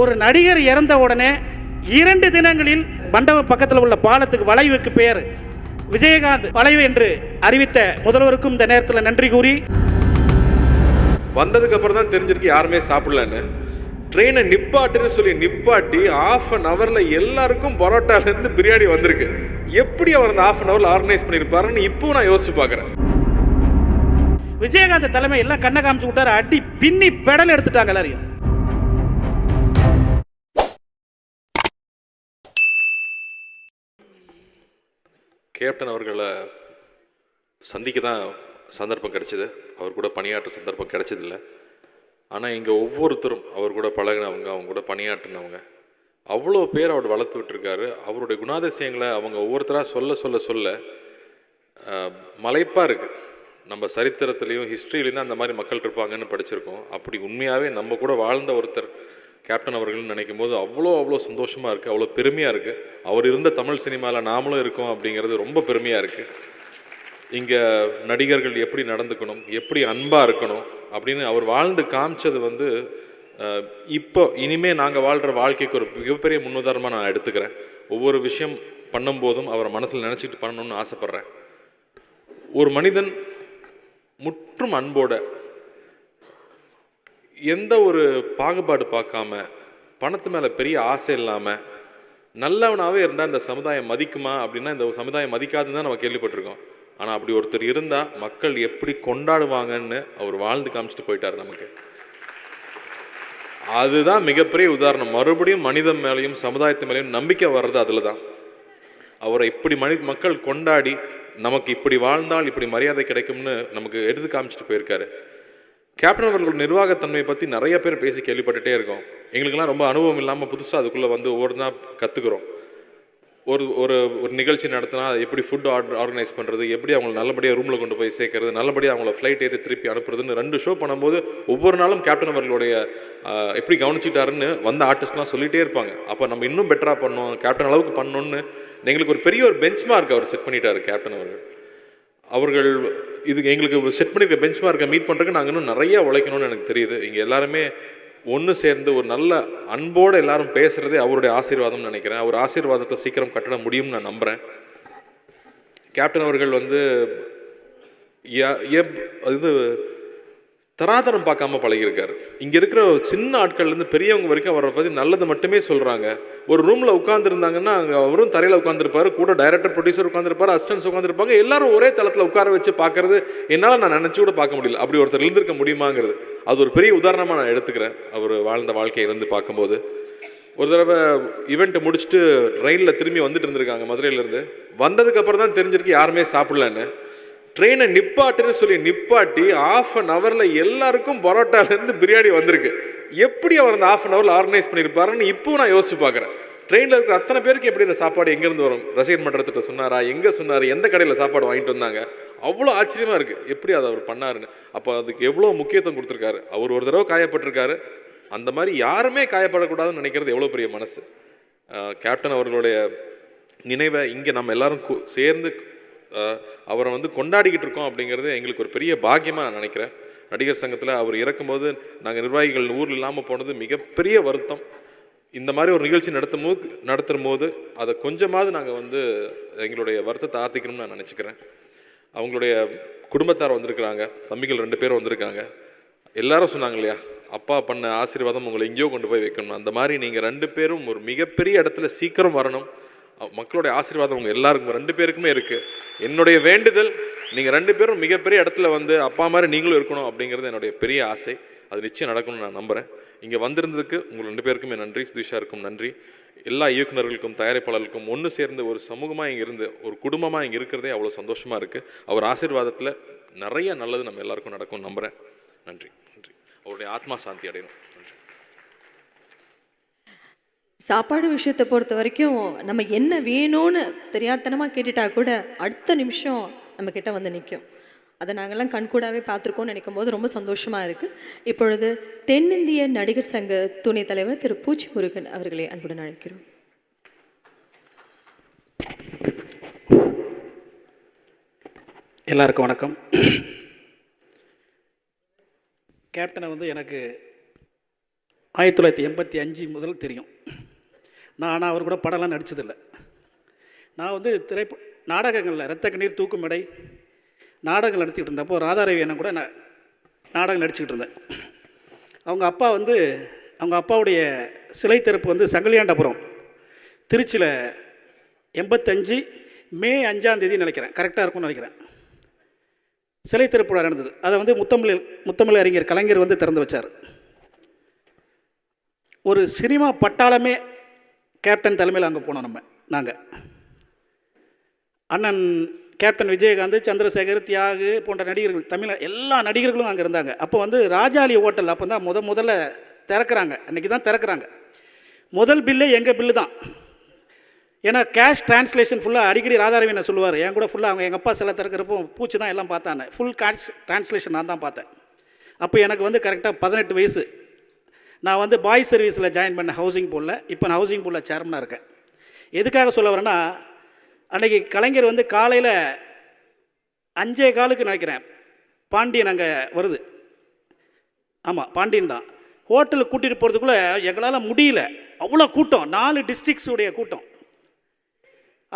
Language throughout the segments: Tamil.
ஒரு நடிகர் இறந்த உடனே இரண்டு தினங்களில் மண்டபம் பக்கத்தில் உள்ள பாலத்துக்கு வளைவுக்கு பேர் விஜயகாந்த் வளைவு என்று அறிவித்த முதல்வருக்கும் இந்த நேரத்தில் நன்றி கூறி வந்ததுக்கு அப்புறம் தான் தெரிஞ்சிருக்கு யாருமே சாப்பிடலன்னு. ட்ரெயினை நிப்பாட்டுன்னு சொல்லி நிப்பாட்டி ஆஃப் அன் ஹவர்ல எல்லாருக்கும் பரோட்டால இருந்து பிரியாணி வந்திருக்கு. எப்படி அவர் அந்த ஆஃப் அன் ஹவர்ல ஆர்கனைஸ் பண்ணியிருப்பாருன்னு இப்போ நான் யோசிச்சு பார்க்குறேன். விஜயகாந்த் தலைமை எல்லாம் கண்ணை காமிச்சு விட்டாரு. அடி பின்னி பெடல் எடுத்துட்டாங்க எல்லாரையும். கேப்டன் அவர்களை சந்திக்க தான் சந்தர்ப்பம் கிடைச்சிது. அவர் கூட பணியாற்ற சந்தர்ப்பம் கிடைச்சதில்ல. ஆனால் இங்கே ஒவ்வொருத்தரும் அவர் கூட பழகினவங்க அவங்க கூட பணியாற்றினவங்க அவ்வளோ பேர் அவர் வளர்த்து விட்டுருக்காரு. அவருடைய குணாதிசயங்களை அவங்க ஒவ்வொருத்தராக சொல்ல சொல்ல சொல்ல மலைப்பாக இருக்குது நம்ம சரித்திரத்துலேயும் ஹிஸ்ட்ரியிலையும் தான் அந்த மாதிரி மக்கள் இருப்பாங்கன்னு படிச்சிருக்கோம். அப்படி உண்மையாகவே நம்ம கூட வாழ்ந்த ஒருத்தர் கேப்டன் அவர்கள்னு நினைக்கும் போது அவ்வளோ அவ்வளோ சந்தோஷமாக இருக்குது அவ்வளோ பெருமையாக இருக்குது அவர் இருந்த தமிழ் சினிமாவில் நாமளும் இருக்கோம் அப்படிங்கிறது ரொம்ப பெருமையாக இருக்குது இங்கே நடிகர்கள் எப்படி நடந்துக்கணும் எப்படி அன்பாக இருக்கணும் அப்படின்னு அவர் வாழ்ந்து காமிச்சது வந்து இப்போ இனிமேல் நாங்கள் வாழ்கிற வாழ்க்கைக்கு ஒரு மிகப்பெரிய முன்னுதாரணமாக நான் எடுத்துக்கிறேன். ஒவ்வொரு விஷயம் பண்ணும்போதும் அவரை மனசில் நினச்சிட்டு பண்ணணும்னு ஆசைப்பட்றேன். ஒரு மனிதன் முற்றும் அன்போட எந்த ஒரு பாகுபாடு பார்க்காம பணத்து மேலே பெரிய ஆசை இல்லாமல் நல்லவனாகவே இருந்தால் இந்த சமுதாயம் மதிக்குமா அப்படின்னா இந்த சமுதாயம் மதிக்காதுன்னு தான் நம்ம கேள்விப்பட்டிருக்கோம். ஆனால் அப்படி ஒருத்தர் இருந்தால் மக்கள் எப்படி கொண்டாடுவாங்கன்னு அவர் வாழ்ந்து காமிச்சிட்டு போயிட்டார் நமக்கு. அதுதான் மிகப்பெரிய உதாரணம். மறுபடியும் மனிதன் மேலேயும் சமுதாயத்து மேலேயும் நம்பிக்கை வர்றது அதில் தான் அவரை இப்படி மனி மக்கள் கொண்டாடி நமக்கு இப்படி வாழ்ந்தால் இப்படி மரியாதை கிடைக்கும்னு நமக்கு எடுத்து காமிச்சிட்டு போயிருக்காரு. கேப்டன் அவர்கள் நிர்வாகத்தன்மையை பற்றி நிறைய பேர் பேசி கேள்விப்பட்டுட்டே இருக்கோம். எங்களுக்கெல்லாம் ரொம்ப அனுபவம் இல்லாமல் புதுசாக அதுக்குள்ளே வந்து ஒவ்வொரு நாள் கற்றுக்குறோம் ஒரு ஒரு ஒரு நிகழ்ச்சி நடத்தினா எப்படி ஃபுட் ஆர்டர் ஆர்கனைஸ் பண்ணுறது எப்படி அவங்களை நல்லபடியாக ரூமில் கொண்டு போய் சேர்க்கறது நல்லபடியாக அவங்கள ஃப்ளைட் ஏற்றி திருப்பி அனுப்புறதுன்னு ரெண்டு ஷோ பண்ணும்போது ஒவ்வொரு நாளும் கேப்டன் அவர்களுடைய எப்படி கவனிச்சிட்டாருன்னு வந்த ஆர்டிஸ்ட்லாம் சொல்லிகிட்டே இருப்பாங்க. அப்போ நம்ம இன்னும் பெட்டராக பண்ணோம் கேப்டன் அளவுக்கு பண்ணணும்னு எங்களுக்கு ஒரு பெரிய ஒரு பெஞ்ச் மார்க் அவர் செட் பண்ணிட்டாரு கேப்டன் அவர்கள். அவர்கள் இதுக்கு எங்களுக்கு செட் பண்ணியிருக்க பெஞ்ச் மார்க்கை மீட் பண்ணுறதுக்கு நாங்கள் இன்னும் நிறைய உழைக்கணும்னு எனக்கு தெரியுது. இங்கே எல்லாருமே ஒன்று சேர்ந்து ஒரு நல்ல அன்போடு எல்லாரும் பேசுகிறதே அவருடைய ஆசீர்வாதம்னு நினைக்கிறேன். அவர் ஆசீர்வாதத்தை சீக்கிரம் கட்டிட முடியும்னு நான் நம்புகிறேன் கேப்டன் அவர்கள் வந்து ய- எப்- அது தராதரம் பார்க்காம பழகியிருக்காரு. இங்கே இருக்கிற சின்ன ஆட்கள்லேருந்து பெரியவங்க வரைக்கும் அவரை பற்றி நல்லது மட்டுமே சொல்கிறாங்க ஒரு ரூமில் உட்காந்துருந்தாங்கன்னா அங்கே அவரும் தரையில் உட்காந்துருப்பாரு கூட டைரக்டர் ப்ரொடியூசர் உட்காந்துருப்பாரு அசிஸ்டன்ஸ் உட்காந்துருப்பாங்க எல்லாரும் ஒரே தளத்தில் உட்கார வச்சு பார்க்கறது என்னால் நான் நினச்சி கூட பார்க்க முடியல. அப்படி ஒருத்தர் இருந்திருக்க முடியுமாங்கிறது. அது ஒரு பெரிய உதாரணமாக நான் எடுத்துக்கிறேன். அவர் வாழ்ந்த வாழ்க்கையை இருந்து பார்க்கும்போது. ஒரு தடவை ஈவெண்ட்டை முடிச்சுட்டு ட்ரெயினில் திரும்பி வந்துட்டு இருந்திருக்காங்க மதுரையிலேருந்து. வந்ததுக்கப்புறம் தான் தெரிஞ்சிருக்கு யாருமே சாப்பிட்லன்னு. ட்ரெயினை நிப்பாட்டுன்னு சொல்லி நிப்பாட்டி ஆஃப் அன் ஹவரில் எல்லாருக்கும் பரோட்டாலேருந்து பிரியாணி வந்திருக்கு. எப்படி அவர் அந்த ஆஃப் அன் ஹவரில் ஆர்கனைஸ் பண்ணியிருப்பாருன்னு இப்போ நான் யோசிச்சு பார்க்குறேன். ட்ரெயினில் இருக்கிற அத்தனை பேருக்கு எப்படி இந்த சாப்பாடு எங்கேருந்து வரும்? ரசிகர் மன்றத்திட்ட சொன்னாரா? எங்கே சொன்னார்? எந்த கடையில் சாப்பாடு வாங்கிட்டு வந்தாங்க? அவ்வளோ ஆச்சரியமாக இருக்குது எப்படி அதை அவர் பண்ணாருன்னு. அப்போ அதுக்கு எவ்வளோ முக்கியத்துவம் கொடுத்துருக்காரு? அவர் ஒரு தடவை காயப்பட்டிருக்காரு. அந்த மாதிரி யாருமே காயப்படக்கூடாதுன்னு நினைக்கிறது எவ்வளோ பெரிய மனசு. கேப்டன் அவர்களுடைய நினைவை இங்கே நம்ம எல்லாரும் சேர்ந்து அவரை வந்து கொண்டாடிக்கிட்டு இருக்கோம் அப்படிங்கிறது எங்களுக்கு ஒரு பெரிய பாக்கியமாக நான் நினைக்கிறேன். நடிகர் சங்கத்தில் அவர் இறக்கும்போது நாங்கள் நிர்வாகிகள் ஊரில் இல்லாமல் போனது மிகப்பெரிய வருத்தம். இந்த மாதிரி ஒரு நிகழ்ச்சி நடத்தும் போது நடத்தும் போது அதை கொஞ்சமாவது நாங்கள் வந்து எங்களுடைய வருத்தத்தை ஆர்த்திக்கணும்னு நான் நினச்சிக்கிறேன். அவங்களுடைய குடும்பத்தார் வந்திருக்கிறாங்க தம்பிகள் ரெண்டு பேரும் வந்திருக்காங்க. எல்லாரும் சொன்னாங்க இல்லையா அப்பா பண்ண ஆசீர்வாதம் உங்களை எங்கேயோ கொண்டு போய் வைக்கணும். அந்த மாதிரி நீங்கள் ரெண்டு பேரும் ஒரு மிகப்பெரிய இடத்துல சீக்கிரம் வரணும். மக்களுடைய ஆசீர்வாதம் உங்கள் எல்லாருக்கும் ரெண்டு பேருக்குமே இருக்குது என்னுடைய வேண்டுதல் நீங்கள் ரெண்டு பேரும் மிகப்பெரிய இடத்துல வந்து அப்பா மாதிரி நீங்களும் இருக்கணும் அப்படிங்கிறது என்னுடைய பெரிய ஆசை. அது நிச்சயம் நடக்கும்னு நான் நம்புகிறேன் இங்கே வந்திருந்ததுக்கு உங்கள் ரெண்டு பேருக்குமே நன்றி சுதீஷாருக்கும் நன்றி. எல்லா இயக்குனர்களுக்கும் தயாரிப்பாளர்களுக்கும் ஒன்று சேர்ந்து ஒரு சமூகமாக இங்கே இருந்து ஒரு குடும்பமாக இங்கே இருக்கிறதே அவ்வளோ சந்தோஷமாக இருக்குது அவர் ஆசீர்வாதத்தில் நிறைய நல்லது நம்ம எல்லாருக்கும் நடக்கும் நம்புகிறேன் நன்றி நன்றி. அவருடைய ஆத்மா சாந்தி அடையணும். நன்றி. சாப்பாடு விஷயத்தை பொறுத்த வரைக்கும் நம்ம என்ன வேணும்னு தெரியாதனமாக கேட்டுட்டா கூட அடுத்த நிமிஷம் நம்ம கிட்ட வந்து நிற்கும் அதை நாங்கள்லாம் கண்கூடாவே பார்த்துருக்கோம்னு நினைக்கும் போது ரொம்ப சந்தோஷமாக இருக்குது இப்பொழுது தென்னிந்திய நடிகர் சங்க துணைத் தலைவர் திரு பூச்சி முருகன் அவர்களை அன்புடன் அழைக்கிறோம். எல்லாருக்கும் வணக்கம். கேப்டனை வந்து எனக்கு ஆயிரத்தி தொள்ளாயிரத்தி எண்பத்தி அஞ்சு முதல் தெரியும். நான் ஆனால் அவர் கூட படம்லாம் நடித்ததில்லை நான் வந்து திரைப்ப நாடகங்களில் ரத்த கண்ணீர் தூக்குமடை நாடகங்கள் நடிச்சிக்கிட்டு இருந்தப்போ ராதாரவி அண்ணன் கூட நான் நாடகம் நடிச்சுக்கிட்டு இருந்தேன். அவங்க அப்பா வந்து அவங்க அப்பாவுடைய சிலை திறப்பு வந்து சங்கலியாண்டபுரம் திருச்சியில் எண்பத்தஞ்சு மே அஞ்சாம் தேதி நினைக்கிறேன். கரெக்டாக இருக்கும்னு நினைக்கிறேன். சிலை திறப்பு விழா நடந்தது. அதை வந்து முத்தமிழ் முத்தமிழ் அறிஞர் கலைஞர் வந்து திறந்து வச்சார். ஒரு சினிமா பட்டாளமே கேப்டன் தலைமையில் அங்கே போனோம் நம்ம நாங்கள் அண்ணன் கேப்டன் விஜயகாந்த் சந்திரசேகர் தியாகு போன்ற நடிகர்கள் தமிழ் எல்லா நடிகர்களும் அங்கே இருந்தாங்க. அப்போ வந்து ராஜாலி ஹோட்டல் அப்போ தான் முத முதல்ல திறக்கிறாங்க. அன்றைக்கி தான் திறக்கிறாங்க. முதல் பில்லே எங்கள் பில்லு தான். ஏன்னா கேஷ் டிரான்ஸ்லேஷன் ஃபுல்லாக அடிக்கடி ராதாரவி என்ன சொல்லுவார் என் கூட ஃபுல்லாக அவங்க எங்கள் அப்பா சில திறக்கிறப்போ பூச்சி தான் எல்லாம் பார்த்தாங்க ஃபுல் கேஷ் டிரான்ஸ்லேஷன் நான் தான் பார்த்தேன். அப்போ எனக்கு வந்து கரெக்டாக பதினெட்டு வயசு. நான் வந்து பாய்ஸ் சர்வீஸில் ஜாயின் பண்ண ஹவுசிங் போர்டில் இப்போ நான் ஹவுசிங் போர்டில் சேர்மனாக இருக்கேன். எதுக்காக சொல்ல வரேன்னா அன்றைக்கி கலைஞர் வந்து காலையில் அஞ்சே காலுக்கு நினைக்கிறேன். பாண்டியன் அங்கே வருது. ஆமாம் பாண்டியன் தான். ஹோட்டலுக்கு கூட்டிகிட்டு போகிறதுக்குள்ளே எங்களால் முடியல. அவ்வளோ கூட்டம். நாலு டிஸ்ட்ரிக்ஸுடைய கூட்டம்.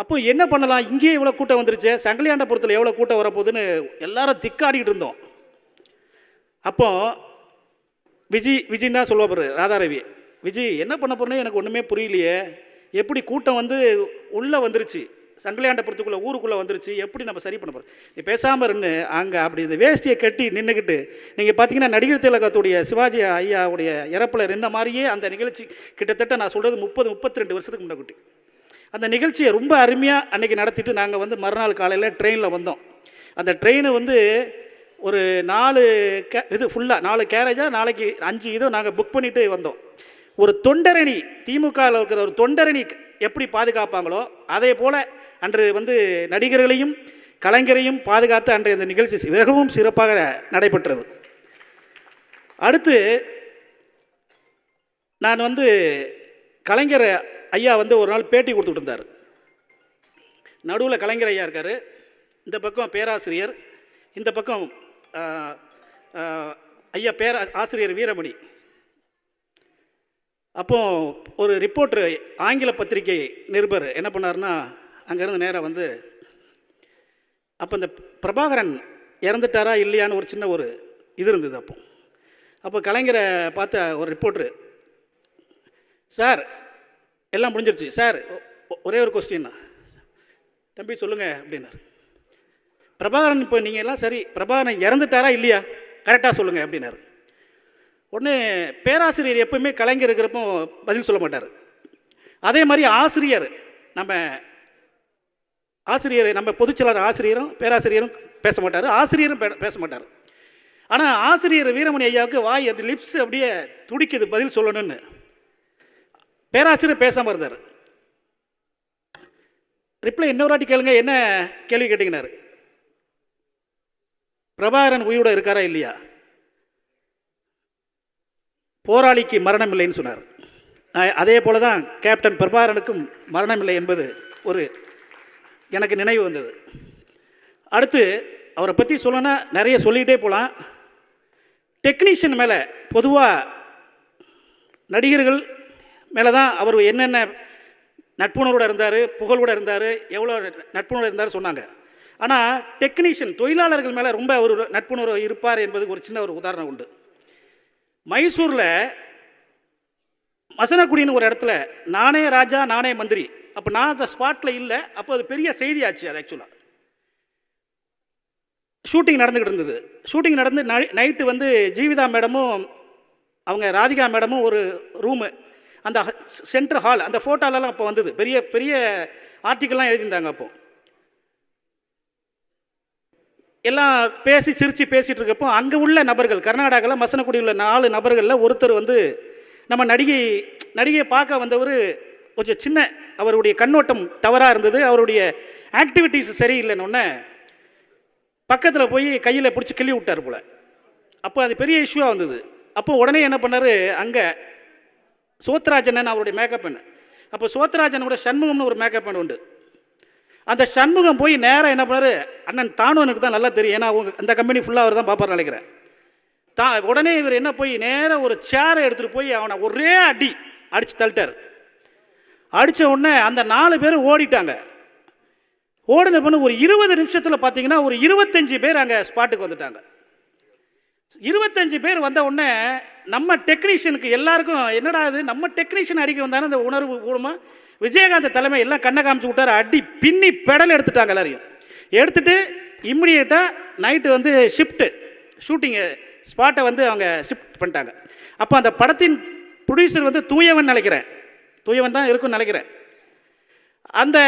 அப்போ என்ன பண்ணலாம்? இங்கேயே இவ்வளோ கூட்டம் வந்துருச்சு. சங்கிலியாண்டபுரத்தில் எவ்வளோ கூட்டம் வரப்போகுதுன்னு எல்லாரும் திக்காடிக்கிட்டு இருந்தோம். அப்போது விஜய் விஜய் தான் சொல்லுவா பாரு ராதாரவி. விஜய் என்ன பண்ண போறேன்னு எனக்கு ஒன்றுமே புரியலையே. எப்படி கூட்டம் வந்து உள்ளே வந்துருச்சு? சங்கிலியாண்டபுரத்துக்குள்ளே ஊருக்குள்ளே வந்துருச்சு. எப்படி நம்ம சரி பண்ண போகிறோம் நீ பேசாமல் இருந்து அங்கே அப்படி இந்த வேஷ்டியை கட்டி நின்றுக்கிட்டு நீங்கள் பார்த்தீங்கன்னா நடிகர் திலகத்துடைய சிவாஜி ஐயாவுடைய இறப்பில் இருந்த மாதிரியே அந்த நிகழ்ச்சி கிட்டத்தட்ட நான் சொல்கிறது முப்பது முப்பத்தி ரெண்டு வருஷத்துக்கு முன்னாடி அந்த நிகழ்ச்சியை ரொம்ப அருமையாக அன்றைக்கி நடத்திட்டு நாங்கள் வந்து மறுநாள் காலையில் ட்ரெயினில் வந்தோம். அந்த ட்ரெயினை வந்து ஒரு நாலு கே இது ஃபுல்லாக நாலு கேரேஜாக நாளைக்கு அஞ்சு இதோ நாங்கள் புக் பண்ணிட்டு வந்தோம். ஒரு தொண்டரணி திமுகவில் இருக்கிற ஒரு தொண்டரணி எப்படி பாதுகாப்பாங்களோ அதே போல் அன்று வந்து நடிகர்களையும் கலைஞரையும் பாதுகாத்து அன்றைய இந்த நிகழ்ச்சி மிகவும் சிறப்பாக நடைபெற்றது. அடுத்து நான் வந்து கலைஞர் ஐயா வந்து ஒரு நாள் பேட்டி கொடுத்துட்டு இருந்தார். நடுவில் கலைஞர் ஐயா இருக்கார். இந்த பக்கம் பேராசிரியர் இந்த பக்கம் ஐயா பேரா ஆசிரியர் வீரமணி. அப்போ ஒரு ரிப்போர்ட்ரு ஆங்கில பத்திரிகை நிருபர் என்ன பண்ணாருன்னா அங்கேருந்து நேராக வந்து அப்போ இந்த பிரபாகரன் இறந்துட்டாரா இல்லையான்னு ஒரு சின்ன ஒரு இது இருந்தது அப்போ. அப்போ கலைஞரை பார்த்த ஒரு ரிப்போர்ட்ரு சார் எல்லாம் முடிஞ்சிருச்சு. சார் ஒ- ஒரே ஒரு கொஸ்டின் தம்பி சொல்லுங்கள் அப்படின்னார். பிரபாகரன் இப்போ நீங்கள் எல்லாம் சரி பிரபாகரன் இறந்துட்டாரா இல்லையா? கரெக்டாக சொல்லுங்கள் அப்படின்னாரு. உடனே பேராசிரியர் எப்பவுமே கலைஞர் இருக்கிறப்போ பதில் சொல்ல மாட்டார். அதே மாதிரி ஆசிரியர் நம்ம ஆசிரியர் நம்ம பொதுச்செயலாளர் ஆசிரியரும் பேராசிரியரும் பேச மாட்டார் ஆசிரியரும் பே- பேச மாட்டார். ஆனால் ஆசிரியர் வீரமணி ஐயாவுக்கு வாய் அப்படி லிப்ஸ் அப்படியே துடிக்குது பதில் சொல்லணும்னு. பேராசிரியர் பேசாமல் இருந்தார். ரிப்ளை இன்னொரு வாட்டி கேளுங்க என்ன கேள்வி கேட்டீங்கன்னாரு? பிரபாகரன் உயிரோட இருக்காரா இல்லையா? போராளிக்கு மரணம் இல்லைன்னு சொன்னார் அதே போல தான் கேப்டன் பிரபாகரனுக்கும் மரணம் இல்லை என்பது ஒரு எனக்கு நினைவு வந்தது. அடுத்து அவரை பற்றி சொல்லணும்னா நிறைய சொல்லிகிட்டே போகலாம் டெக்னீஷியன் மேலே பொதுவாக நடிகர்கள் மேலே தான் அவர் என்னென்ன நட்புணர்வோட இருந்தார் புகழோட இருந்தார் எவ்வளோ நட்புணர் இருந்தார் சொன்னாங்க. ஆனால் டெக்னீஷியன் தொழிலாளர்கள் மேலே ரொம்ப ஒரு நட்புணர்வு இருப்பார் என்பதுக்கு ஒரு சின்ன ஒரு உதாரணம் உண்டு. மைசூரில் மசனக்குடின்னு ஒரு இடத்துல நானே ராஜா நானே மந்திரி. அப்போ நான் அந்த ஸ்பாட்டில் இல்லை அப்போ அது பெரிய செய்தியாச்சு அது ஆக்சுவலாக ஷூட்டிங் நடந்துக்கிட்டு இருந்தது. ஷூட்டிங் நடந்து நைட்டு வந்து ஜீவிதா மேடமும் அவங்க ராதிகா மேடமும் ஒரு ரூமு அந்த சென்ட்ரு ஹால் அந்த ஃபோட்டோலலாம் அப்போ வந்தது. பெரிய பெரிய ஆர்டிக்கல்லாம் எழுதியிருந்தாங்க அப்போ. எல்லாம் பேசி சிரித்து பேசிகிட்டு இருக்கப்போ அங்கே உள்ள நபர்கள் கர்நாடகாவில் மசனக்குடி உள்ள நாலு நபர்களில் ஒருத்தர் வந்து நம்ம நடிகை நடிகையை பார்க்க வந்தவர் கொஞ்சம் சின்ன அவருடைய கண்ணோட்டம் தவறாக இருந்தது. அவருடைய ஆக்டிவிட்டீஸ் சரியில்லைன்னு பக்கத்தில் போய் கையில் பிடிச்சி கிள்ளி விட்டார் போல். அப்போ அது பெரிய இஷ்யூவாக வந்தது. அப்போ உடனே என்ன பண்ணார்? அங்கே சோத்ராஜன் அவருடைய மேக்கப் பெண் அப்போ சோத்ராஜனோட சண்முகம்னு ஒரு மேக்கப் பெண் உண்டு. அந்த சண்முகம் போய் நேராக என்ன பண்ணார்? அண்ணன் தானுவனுக்கு தான் நல்லா தெரியும். ஏன்னா அவங்க அந்த கம்பெனி ஃபுல்லாக அவர் தான் பார்ப்பார் நினைக்கிறேன். தா உடனே இவர் என்ன போய் நேராக ஒரு சேரை எடுத்துகிட்டு போய் அவனை ஒரே அடி அடித்து தள்ளிட்டார். அடித்த உடனே அந்த நாலு பேர் ஓடிட்டாங்க. ஓடின பண்ண ஒரு இருபது நிமிஷத்தில் பார்த்தீங்கன்னா ஒரு இருபத்தஞ்சு பேர் அங்கே ஸ்பாட்டுக்கு வந்துட்டாங்க. இருபத்தஞ்சு பேர் வந்த உடனே நம்ம டெக்னீஷியனுக்கு எல்லாருக்கும் என்னடா இது? நம்ம டெக்னீஷியன் அடிக்க வந்தானே அந்த உணர்வு கூடமா விஜயகாந்த் தலைமை எல்லாம் கண்ணை காமிச்சு விட்டாரு. அடி பின்னி பெடல் எடுத்துட்டாங்க எல்லாரையும். எடுத்துகிட்டு இம்மிடியேட்டாக நைட்டு வந்து ஷிஃப்ட்டு ஷூட்டிங்கு ஸ்பாட்டை வந்து அவங்க ஷிஃப்ட் பண்ணிட்டாங்க. அப்போ அந்த படத்தின் ப்ரொடியூசர் வந்து தூயவன் நினைக்கிறேன். தூயவன் தான் இருக்கும்னு நினைக்கிறேன். அந்த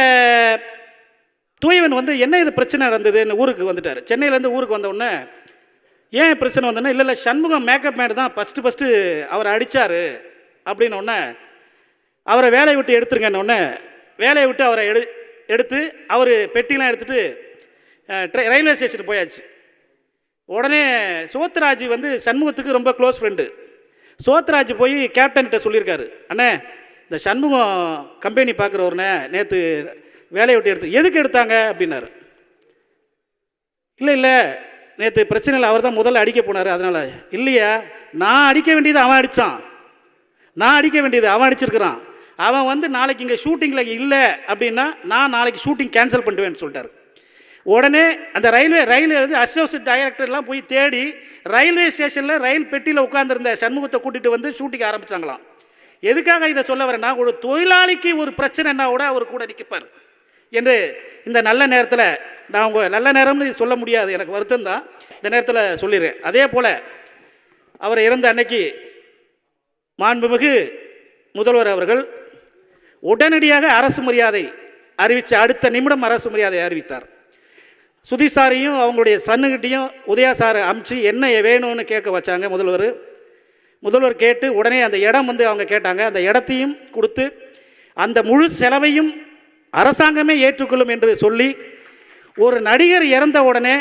தூயவன் வந்து என்ன இது பிரச்சனை இருந்ததுன்னு ஊருக்கு வந்துட்டார். சென்னையிலேருந்து ஊருக்கு வந்தவுடனே ஏன் பிரச்சனை வந்தோன்னா இல்லை இல்லை சண்முகம் மேக்கப் மேன் தான் ஃபஸ்ட்டு ஃபஸ்ட்டு அவரை அடித்தார் அப்படின்ன அவரை வேலையை விட்டு எடுத்துருங்கன்ன உடனே வேலையை விட்டு அவரை எடு எடுத்து அவர் பெட்டிலாம் எடுத்துகிட்டு ரயில்வே ஸ்டேஷன் போயாச்சு. உடனே சோத்ராஜ் வந்து சண்முகத்துக்கு ரொம்ப க்ளோஸ் ஃப்ரெண்டு. சோத்ராஜ் போய் கேப்டன்கிட்ட சொல்லியிருக்காரு. அண்ணே இந்த சண்முகம் கம்பெனி பார்க்குறவர்னே நேற்று வேலையை விட்டு எடுத்து எதுக்கு எடுத்தாங்க? அப்படின்னாரு. இல்லை இல்லை நேற்று பிரச்சனை இல்லை அவர் தான் முதல்ல அடிக்க போனார் அதனால். இல்லையா நான் அடிக்க வேண்டியது அவன் அடித்தான் நான் அடிக்க வேண்டியது அவன் அடிச்சிருக்கிறான். அவன் வந்து நாளைக்கு இங்கே ஷூட்டிங்கில் இல்லை அப்படின்னா நான் நாளைக்கு ஷூட்டிங் கேன்சல் பண்ணுவேன்னு சொல்லிட்டாரு. உடனே அந்த ரயில்வே ரயில் வந்து அசோசியேட் டைரக்டர்லாம் போய் தேடி ரயில்வே ஸ்டேஷனில் ரயில் பெட்டியில் உட்காந்துருந்த சண்முகத்தை கூட்டிகிட்டு வந்து ஷூட்டிங் ஆரம்பித்தாங்களாம் எதுக்காக இதை சொல்ல வரேன்னா ஒரு தொழிலாளிக்கு ஒரு பிரச்சனைன்னா கூட அவர் கூட நிற்கப்பார் என்று இந்த நல்ல நேரத்தில் நான் உங்கள் நல்ல நேரம்னு இது சொல்ல முடியாது எனக்கு வருத்தம் தான். இந்த நேரத்தில் சொல்லிடுறேன். அதே போல் அவர் இறந்த அன்னைக்கு மாண்புமிகு முதல்வர் அவர்கள் உடனடியாக அரசு மரியாதை அறிவித்த அடுத்த நிமிடம் அரசு மரியாதை அறிவித்தார். சுதி சாரையும் அவங்களுடைய சன்னுகிட்டையும் உதயா சாரை அமுச்சு என்ன வேணும்னு கேட்க வச்சாங்க? முதல்வர். முதல்வர் கேட்டு உடனே அந்த இடம் வந்து அவங்க கேட்டாங்க. அந்த இடத்தையும் கொடுத்து அந்த முழு செலவையும் அரசாங்கமே ஏற்றுக்கொள்ளும் என்று சொல்லி ஒரு நடிகர் இறந்த உடனே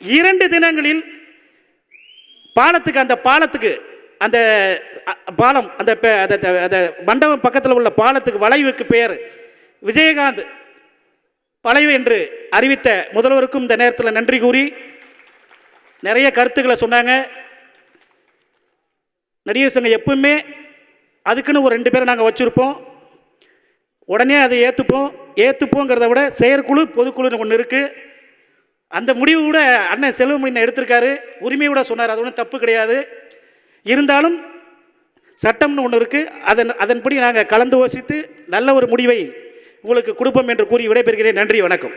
இரண்டு தினங்களில் பாலத்துக்கு அந்த பாலத்துக்கு அந்த பாலம் அந்த பெ- அந்த- மண்டபம் பக்கத்தில் உள்ள பாலத்துக்கு வளைவுக்கு பெயர் விஜயகாந்த். வளைவு என்று அறிவித்த முதல்வருக்கும் இந்த நேரத்தில் நன்றி கூறி நிறைய கருத்துக்களை சொன்னாங்க. நடிகர் சங்கம் எப்பவுமே அதுக்குன்னு ஒரு ரெண்டு பேரை நாங்கள் வச்சுருப்போம். உடனே அதை ஏற்றுப்போம் ஏற்றுப்போங்கிறத விட செயற்குழு பொதுக்குழுன்னு ஒன்று இருக்குது அந்த முடிவு கூட அண்ணன் செல்வமணி எடுத்திருக்காரு. உரிமையோட சொன்னார். அது ஒன்றும் தப்பு கிடையாது. இருந்தாலும் சட்டம்னு ஒன்று இருக்குது அதன் அதன்படி நாங்கள் கலந்து யோசித்து நல்ல ஒரு முடிவை உங்களுக்கு கொடுப்போம் என்று கூறி விடைபெறுகிறேன். நன்றி வணக்கம்.